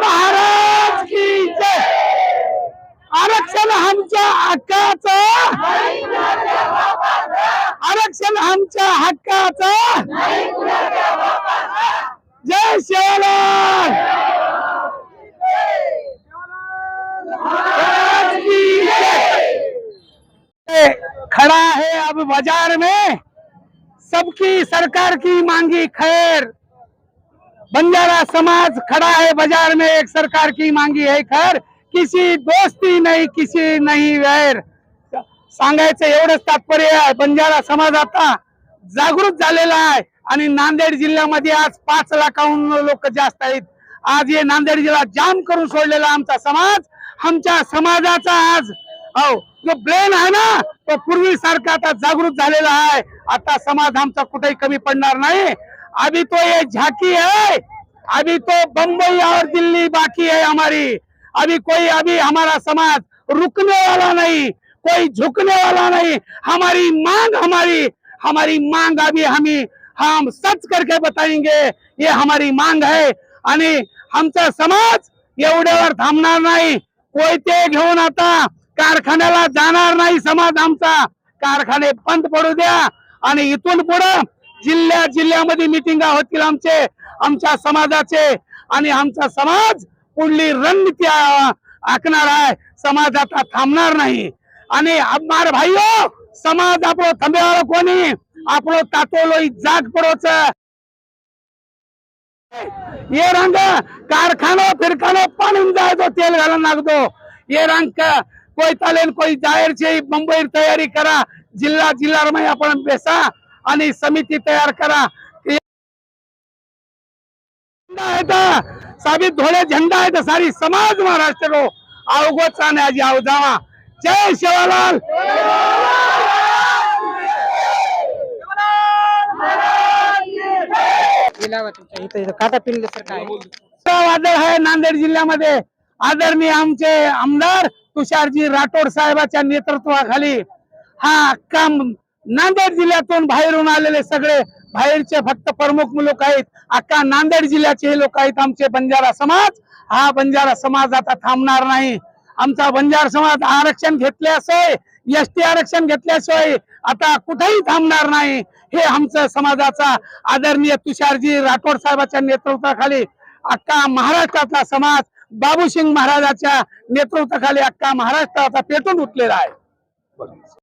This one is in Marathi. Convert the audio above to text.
महाराज की जय! आरक्षण आमच्या हक्काचं! आरक्षण आमच्या हक्काचं! जय शिवलाल महाराज की जय! खड़ा है अब बाजार में। सबकी सरकार की मांगी खैर। बंजारा समाज खड़ा है बाजार में एक सरकार की मांगी है खर। किसी दोस्ती नहीं किसी नहीं वैर। सांगायचं एवढंच तात्पर्य आहे बंजारा समाज आता जागृत झालेला आहे. आणि नांदेड जिल्ह्यामध्ये आज पाच लाखाहून लोक जास्त आहेत. आज हे नांदेड जिल्हा जाम करून सोडलेला आमचा समाज. आमच्या समाजाचा आज हो जो ब्रेन आहे ना तो पूर्वी सारखा आता जागृत झालेला आहे. आता समाज आमचा कुठेही कमी पडणार नाही. अभी तो ये झांकी है। अभी तो बम्बई और दिल्ली बाकी है हमारी। अभी कोई अभी हमारा समाज रुकने वाला नहीं कोई झुकने वाला नहीं। हमारी मांग हमारी हमारी मांग अभी हमें हम सच करके बताएंगे ये हमारी मांग है। आणि आमचा समाज एवढ्यावर थांबणार नाही कोयते घेऊन आता कारखान्याला जाणार नाही समाज आमचा कारखाने बंद पडू द्या आणि इथून पुढं जिल्ह्या जिल्ह्यामध्ये मिटिंगा होतील आमचे आमच्या समाजाचे. आणि आमचा समाज पुढली रणनीती आखणार आहे. समाज आता थांबणार नाही. आणि मार भाईओ समाज आपलं थांबेवाळं कोणी? आपलं तातोलो जाग पडोच. ये रंग कारखानो फिरखानो पाणी जायचो तेल घालून लागतो ये रंग कोई तालेन कोई जाहीर मुंबई तयारी करा. जिल्हा जिल्हा रमाई आपण बेसा. आणि समिती तयार करा. झेंडा आहे साबित धोळे झेंडा आहे तर सारी समाज महाराष्ट्र रो अवगत चाने आजी आव जावा. जय शिवालाल. वादळ आहे नांदेड जिल्ह्यामध्ये. आदरणीय आमचे आमदार तुषारजी राठोड साहेबाच्या नेतृत्वाखाली हा काम नांदेड जिल्ह्यातून बाहेरून आलेले सगळे बाहेरचे फक्त प्रमुख लोक आहेत. अख्खा नांदेड जिल्ह्याचे हे लोक आहेत आमचे बंजारा समाज. हा बंजारा समाज आता थांबणार नाही. आमचा बंजार समाज आरक्षण घेतल्याशिवाय एस टी आरक्षण घेतल्याशिवाय आता कुठेही थांबणार नाही. हे आमचं समाजाचा आदरणीय तुषारजी राठोड साहेबांच्या नेतृत्वाखाली अख्खा महाराष्ट्रातला समाज बाबूसिंग महाराजाच्या नेतृत्वाखाली अख्खा महाराष्ट्र आता पेटून उठलेला आहे.